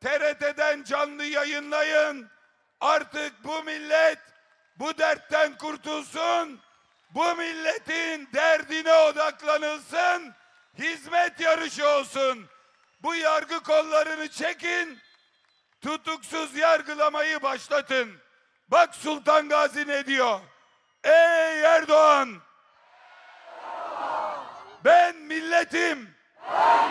TRT'den canlı yayınlayın. Artık bu millet bu dertten kurtulsun. Bu milletin derdine odaklanılsın. Hizmet yarışı olsun. Bu yargı kollarını çekin. Tutuksuz yargılamayı başlatın. Bak Sultan Gazi ne diyor? Ey Erdoğan! Ben milletim. Ben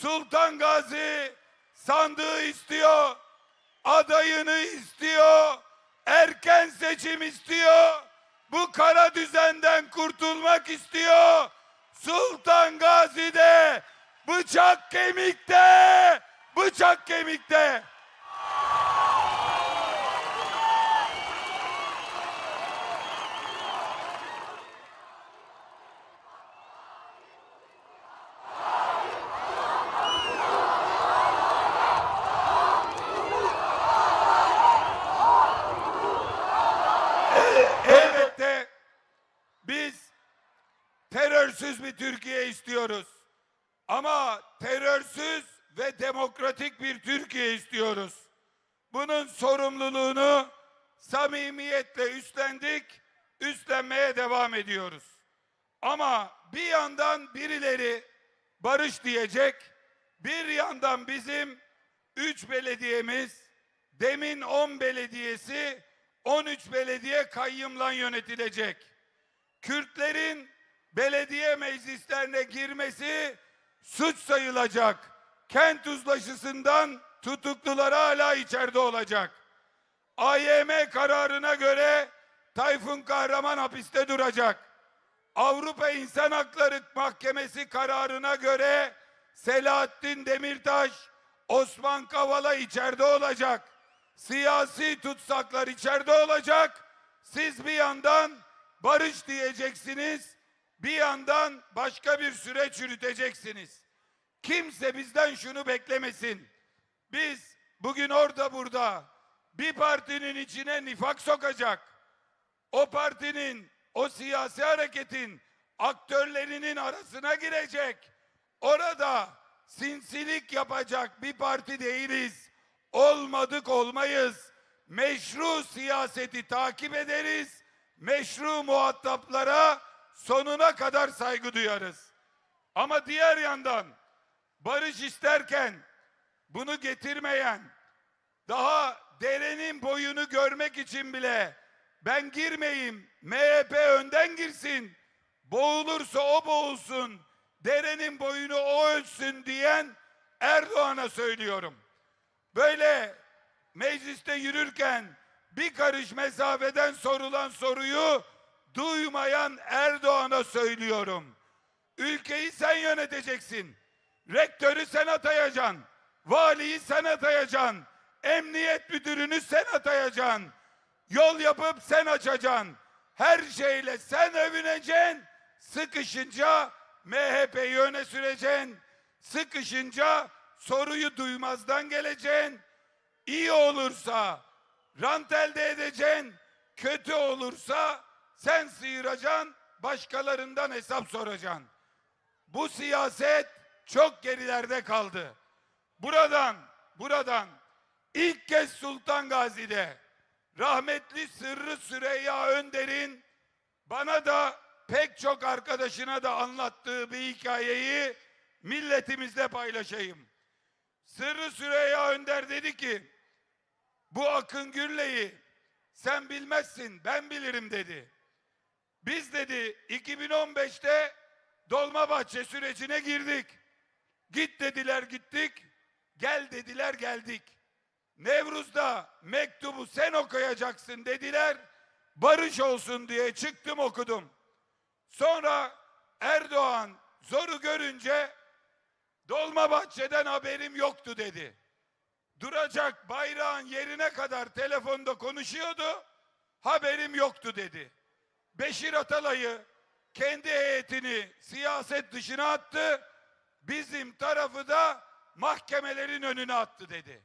Sultan Gazi sandığı istiyor. Adayını istiyor. Erken seçim istiyor. Bu kara düzenden kurtulmak istiyor. Sultan Gazi'de bıçak kemikte. Bıçak kemikte. Elbette biz terörsüz bir Türkiye istiyoruz. Ama terörsüz ve demokratik bir Türkiye istiyoruz. Bunun sorumluluğunu samimiyetle üstlendik, üstlenmeye devam ediyoruz. Ama bir yandan birileri barış diyecek, bir yandan bizim üç belediyemiz, demin 10 belediyesi, 13 belediye kayyımla yönetilecek. Kürtlerin belediye meclislerine girmesi suç sayılacak. Kent uzlaşısından tutuklular hala içeride olacak. AYM kararına göre Tayfun Kahraman hapiste duracak. Avrupa İnsan Hakları Mahkemesi kararına göre Selahattin Demirtaş, Osman Kavala içeride olacak. Siyasi tutsaklar içeride olacak. Siz bir yandan barış diyeceksiniz, bir yandan başka bir süreç yürüteceksiniz. Kimse bizden şunu beklemesin. Biz bugün orada burada bir partinin içine nifak sokacak. O partinin, o siyasi hareketin aktörlerinin arasına girecek. Orada sinsilik yapacak bir parti değiliz. Olmadık olmayız. Meşru siyaseti takip ederiz. Meşru muhataplara sonuna kadar saygı duyarız. Ama diğer yandan barış isterken bunu getirmeyen, daha derenin boyunu görmek için bile ben girmeyeyim, MHP önden girsin, boğulursa o boğulsun, derenin boyunu o ölçsün diyen Erdoğan'a söylüyorum. Böyle mecliste yürürken bir karış mesafeden sorulan soruyu duymayan Erdoğan'a söylüyorum. Ülkeyi sen yöneteceksin. Rektörü sen atayacaksın. Valiyi sen atayacaksın. Emniyet müdürünü sen atayacaksın. Yol yapıp sen açacaksın. Her şeyle sen övüneceksin. Sıkışınca MHP'yi öne süreceksin. Sıkışınca soruyu duymazdan geleceksin. İyi olursa rant elde edeceksin. Kötü olursa sen sıyıracaksın. Başkalarından hesap soracaksın. Bu siyaset çok gerilerde kaldı. Buradan, buradan ilk kez Sultan Gazi'de rahmetli Sırrı Süreyya Önder'in bana da pek çok arkadaşına da anlattığı bir hikayeyi milletimizle paylaşayım. Sırrı Süreyya Önder dedi ki bu Akın Gürley'i sen bilmezsin ben bilirim dedi. Biz dedi 2015'te Dolmabahçe sürecine girdik. Git dediler gittik. Gel dediler geldik. Nevruz'da mektubu sen okuyacaksın dediler. Barış olsun diye çıktım okudum. Sonra Erdoğan zoru görünce Dolmabahçe'den haberim yoktu dedi. Duracak bayrağın yerine kadar telefonda konuşuyordu. Haberim yoktu dedi. Beşir Atalay'ı kendi heyetini siyaset dışına attı. Bizim tarafı da mahkemelerin önüne attı dedi.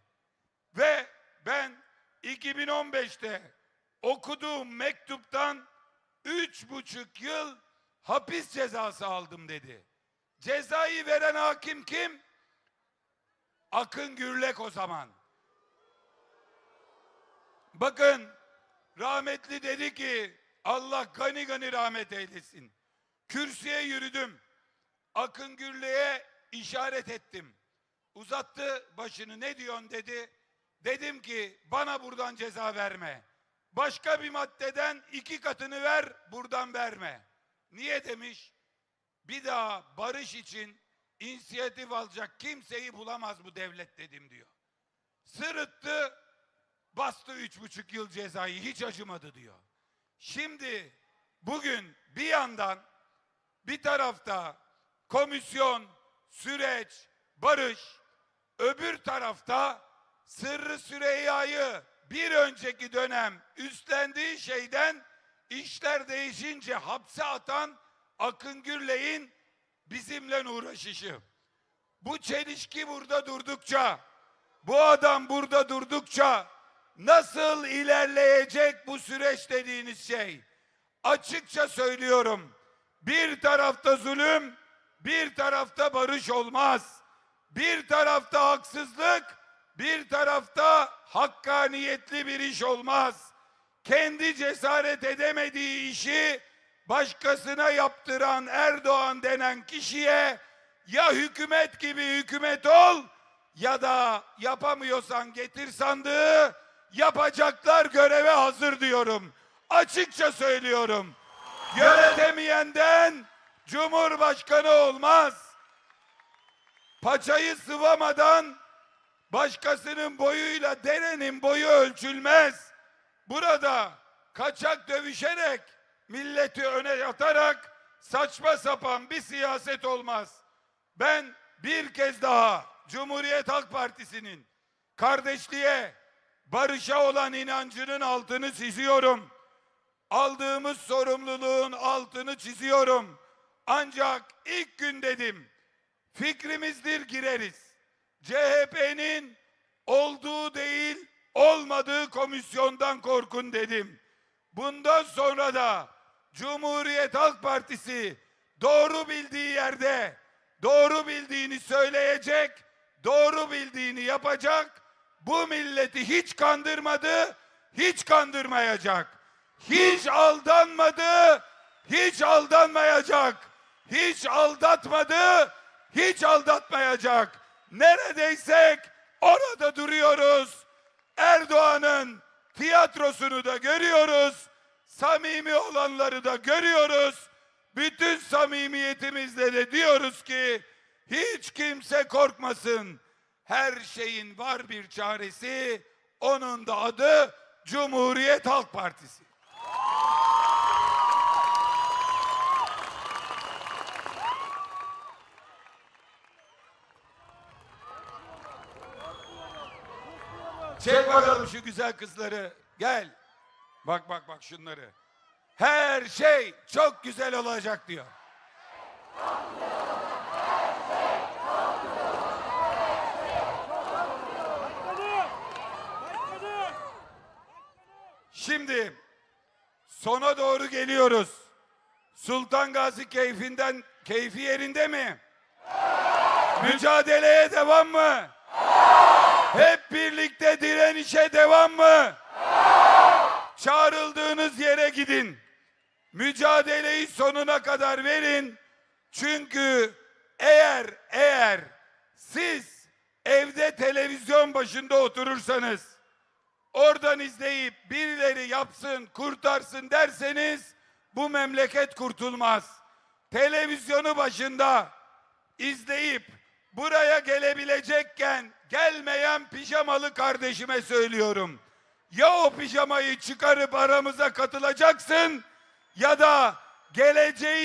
Ve ben 2015'te okuduğum mektuptan üç buçuk yıl hapis cezası aldım dedi. Cezayı veren hakim kim? Akın Gürlek o zaman. Bakın rahmetli dedi ki Allah gani gani rahmet eylesin. Kürsüye yürüdüm. Akın Gürlek'e işaret ettim. Uzattı başını ne diyorsun dedi. Dedim ki bana buradan ceza verme. Başka bir maddeden iki katını ver buradan verme. Niye demiş? Bir daha barış için inisiyatif alacak kimseyi bulamaz bu devlet dedim diyor. Sırıttı, bastı üç buçuk yıl cezayı hiç acımadı diyor. Şimdi bugün bir yandan bir tarafta komisyon, süreç, barış, öbür tarafta Sırrı Süreyya'yı bir önceki dönem üstlendiği şeyden işler değişince hapse atan Akın Gürley'in bizimle uğraşışı. Bu çelişki burada durdukça, bu adam burada durdukça nasıl ilerleyecek bu süreç dediğiniz şey? Açıkça söylüyorum. Bir tarafta zulüm, bir tarafta barış olmaz. Bir tarafta haksızlık, bir tarafta hakkaniyetli bir iş olmaz. Kendi cesaret edemediği işi başkasına yaptıran Erdoğan denen kişiye ya hükümet gibi hükümet ol ya da yapamıyorsan getir sandığı yapacaklar göreve hazır diyorum. Açıkça söylüyorum. Yönetemeyenden Cumhurbaşkanı olmaz. Paçayı sıvamadan başkasının boyuyla derenin boyu ölçülmez. Burada kaçak dövüşerek milleti öne atarak saçma sapan bir siyaset olmaz. Ben bir kez daha Cumhuriyet Halk Partisi'nin kardeşliğe, barışa olan inancının altını çiziyorum. Aldığımız sorumluluğun altını çiziyorum. Ancak ilk gün dedim, fikrimizdir gireriz. CHP'nin olduğu değil, olmadığı komisyondan korkun dedim. Bundan sonra da Cumhuriyet Halk Partisi doğru bildiği yerde doğru bildiğini söyleyecek, doğru bildiğini yapacak. Bu milleti hiç kandırmadı, hiç kandırmayacak. Hiç aldanmadı, hiç aldanmayacak. Hiç aldatmadı, hiç aldatmayacak. Neredeysek orada duruyoruz. Erdoğan'ın tiyatrosunu da görüyoruz. Samimi olanları da görüyoruz. Bütün samimiyetimizle de diyoruz ki hiç kimse korkmasın. Her şeyin var bir çaresi. Onun da adı Cumhuriyet Halk Partisi. Çek bakalım şu güzel kızları. Gel. Bak bak bak şunları. Her şey çok güzel olacak diyor. Şimdi sona doğru geliyoruz. Sultan Gazi keyfinden keyfi yerinde mi? Mücadeleye devam mı? Hep birlikte direnişe devam mı? Çağrıldığınız yere gidin. Mücadeleyi sonuna kadar verin. Çünkü eğer eğer siz evde televizyon başında oturursanız oradan izleyip birileri yapsın, kurtarsın derseniz bu memleket kurtulmaz. Televizyonu başında izleyip buraya gelebilecekken gelmeyen pijamalı kardeşime söylüyorum. Ya o pijamayı çıkarıp aramıza katılacaksın ya da geleceği